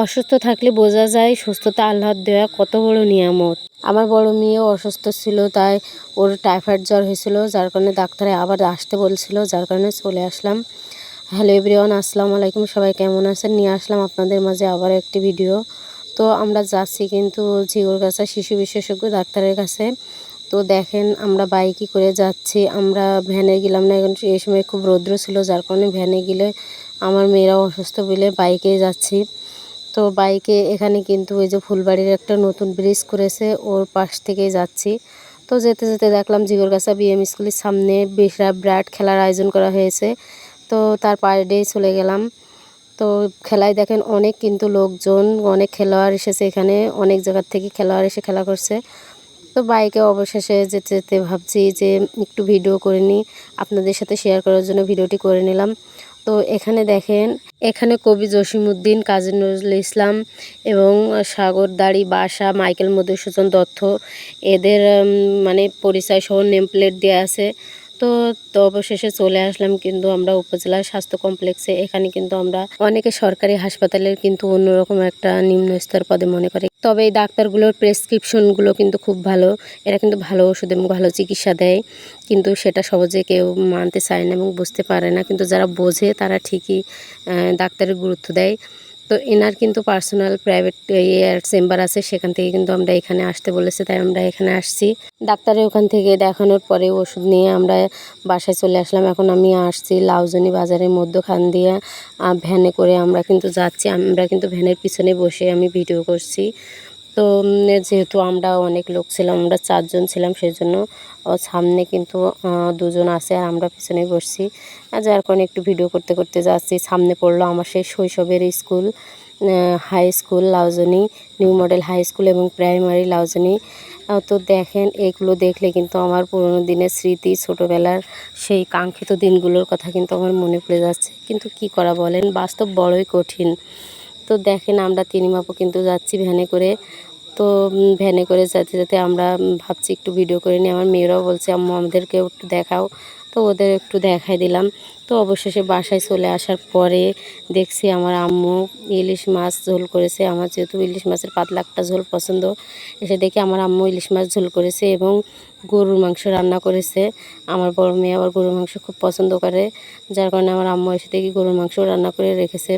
অসুস্থ থাকলে বোঝা যায় সুস্থতা আল্লাহর দেওয়া কত বড় নিয়ামত। আমার বড় মেয়েও অসুস্থ ছিল, তাই ওর টাইফয়েড জ্বর হয়েছিল, যার কারণে ডাক্তারে আবার আসতে বলছিল, যার কারণে চলে আসলাম। হ্যালো এভরিওয়ান, আসসালামু আলাইকুম, সবাই কেমন আছেন? নিয়ে আসলাম আপনাদের মাঝে আবার একটি ভিডিও। তো আমরা যাচ্ছি কিন্তু জিগোর কাছে, শিশু বিশেষজ্ঞ ডাক্তারের কাছে। তো দেখেন আমরা বাইকে করে যাচ্ছি, আমরা ভ্যানে গেলাম না, এখন এই সময় খুব রৌদ্র ছিল, যার কারণে ভ্যানে গেলে আমার মেয়েরাও অসুস্থ বলে বাইকে যাচ্ছি। তো বাইকে এখানে কিন্তু ওই যে ফুলবাড়ির একটা নতুন ব্রিজ করেছে, ওর পাশ থেকেই যাচ্ছি। তো যেতে যেতে দেখলাম জিগরগাছা বিএম স্কুলের সামনে বিশরা ব্রাড খেলার আয়োজন করা হয়েছে। তো তার পাড়েই চলে গেলাম। তো খেলায় দেখেন অনেক কিন্তু লোকজন, অনেক খেলোয়াড় এসেছে এখানে, অনেক জায়গার থেকে খেলোয়াড় এসে খেলা করছে। তো বাইকে অবশেষে যেতে যেতে ভাবছি যে একটু ভিডিও করে নিই। আপনাদের সাথে শেয়ার করার জন্য ভিডিওটি করে নিলাম। তো এখানে দেখেন, এখানে কবি জসিমুদ্দিন কাজী নজরুল ইসলাম এবং সাগর দাড়ি, বাসা, মাইকেল মধুসূদন দত্ত, এদের মানে পরিচয় সহ নেম প্লেট দেওয়া আছে। তো তো অবশেষে চলে আসলাম কিন্তু আমরা উপজেলা স্বাস্থ্য কমপ্লেক্সে। এখানে কিন্তু আমরা অনেকে সরকারি হাসপাতালের কিন্তু অন্যরকম একটা নিম্ন স্তর পদে মনে করে। তবে এই ডাক্তারগুলোর প্রেসক্রিপশনগুলো কিন্তু খুব ভালো। এরা কিন্তু ভালো ওষুধ এবং ভালো চিকিৎসা দেয়। কিন্তু সেটা সহজে কেউ মানতে চায় না এবং বুঝতে পারে না। কিন্তু যারা বোঝে তারা ঠিকই ডাক্তারের গুরুত্ব দেয়। তো এনার কিন্তু পার্সোনাল প্রাইভেট ইয়ার চেম্বার আছে, সেখান থেকে কিন্তু আমরা এখানে আসতে বলেছে, তাই আমরা এখানে আসছি। ডাক্তারের ওখান থেকে দেখানোর পরে ওষুধ নিয়ে আমরা বাসায় চলে আসলাম। এখন আমি আসছি লাউজনি বাজারের মধ্যখান দিয়ে ভ্যানে করে আমরা কিন্তু যাচ্ছি। আমরা কিন্তু ভ্যানের পিছনে বসে আমি ভিডিও করছি। তো যেহেতু আমরা অনেক লোক ছিলাম, আমরা চারজন ছিলাম, সেজন্য সামনে কিন্তু দুজন আছে আর আমরা পিছনে বসছি। যার কারণে একটু ভিডিও করতে করতে যাচ্ছি। সামনে পড়ল আমার সেই শৈশবের school high school, Laujani, new model high school এবং প্রাইমারি লাউজনি। তো দেখেন, এগুলো দেখলে কিন্তু আমার পুরনো দিনের স্মৃতি, ছোটোবেলার সেই কাঙ্ক্ষিত দিনগুলোর কথা কিন্তু আমার মনে পড়ে যাচ্ছে। কিন্তু কি করা বলেন? বাস্তব বড়ই কঠিন। তো দেখেন আমরা তিনিমাপু কিন্তু যাচ্ছি ভ্যানে করে। তো ভ্যানে করে যেতে যেতে আমরা ভাবছি একটু ভিডিও করে নিই। আমার মেয়েরাও বলছে, আম্মু আমাদেরকেও একটু দেখাও। তো ওদের একটু দেখাই দিলাম। তো অবশেষে বাসায় চলে আসার পরে দেখছি আমার আম্মু ইলিশ মাছ ঝোল করেছে। আমার যেহেতু ইলিশ মাছের পাতলা একটা ঝোল পছন্দ, এসে দেখি আমার আম্মু ইলিশ মাছ ঝোল করেছে এবং গরুর মাংস রান্না করেছে। আমার বড় মেয়ে আবার গরুর মাংস খুব পছন্দ করে। যার কারণে আমার আম্মু এসে দেখি গরুর মাংস রান্না করে রেখেছে।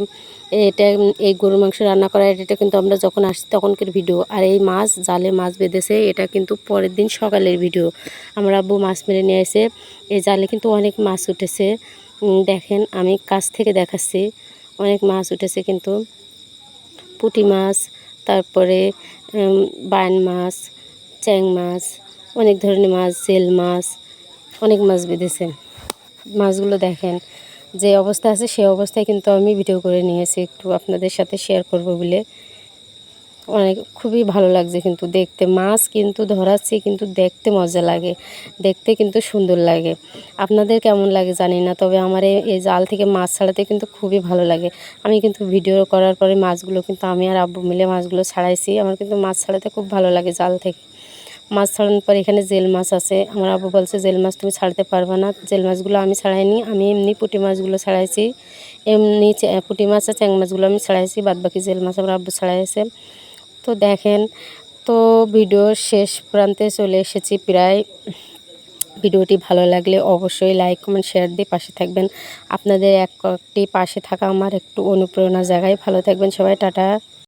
এটা এই গরুর মাংস রান্না করা এটা কিন্তু আমরা যখন আসছি তখনকার ভিডিও আর এই মাছ, জালে মাছ বেঁধেছে, এটা কিন্তু পরের দিন সকালের ভিডিও আমরা আব্বু মাছ মেরে নিয়ে এসে এই জালে কিন্তু অনেক মাছ উঠেছে। দেখেন, আমি কাছ থেকে দেখাচ্ছি। অনেক মাছ উঠেছে কিন্তু। পুঁটি মাছ, তারপরে বায়ন মাছ, চ্যাং মাছ অনেক ধরনের মাছ জেল মাছ, অনেক মাছ বেঁধেছে। মাছগুলো দেখেন, যে অবস্থা আছে সেই অবস্থায় কিন্তু আমি ভিডিও করে নিয়েছি, একটু আপনাদের সাথে শেয়ার করব বলে। অনেক, খুবই ভালো লাগছে কিন্তু দেখতে। মাছ কিন্তু ধরাচ্ছি কিন্তু দেখতে মজা লাগে, দেখতে কিন্তু সুন্দর লাগে। আপনাদের কেমন লাগে জানি না, তবে আমার এই জাল থেকে মাছ ছাড়াতে কিন্তু খুবই ভালো লাগে। আমি কিন্তু ভিডিও করার পরে মাছগুলো কিন্তু আমি আর আব্বু মিলে মাছগুলো ছাড়াইছি, আমার কিন্তু মাছ ছাড়াতে খুব ভালো লাগে জাল থেকে। মাছ ছাড়ানোর পর এখানে জেল মাছ আছে। আমার আব্বু বলছে, জেল মাছ তুমি ছাড়তে পারবে না। জেল মাছগুলো আমি ছাড়াইনি। আমি এমনি পুঁটি মাছগুলো ছাড়াইছি। এমনি পুঁটি মাছ আর চ্যাং মাছগুলো আমি ছাড়াইছি। বাদ বাকি জেল মাছ আমার আব্বু ছাড়াইছে। তো দেখেন, তো ভিডিওর শেষ প্রান্তে চলে এসেছি প্রায়। ভিডিওটি ভালো লাগলে অবশ্যই লাইক, কমেন্ট, শেয়ার দিয়ে পাশে থাকবেন। আপনাদের এক একটি পাশে থাকা আমার একটু অনুপ্রেরণা জায়গায়। ভালো থাকবেন সবাই, টাটা।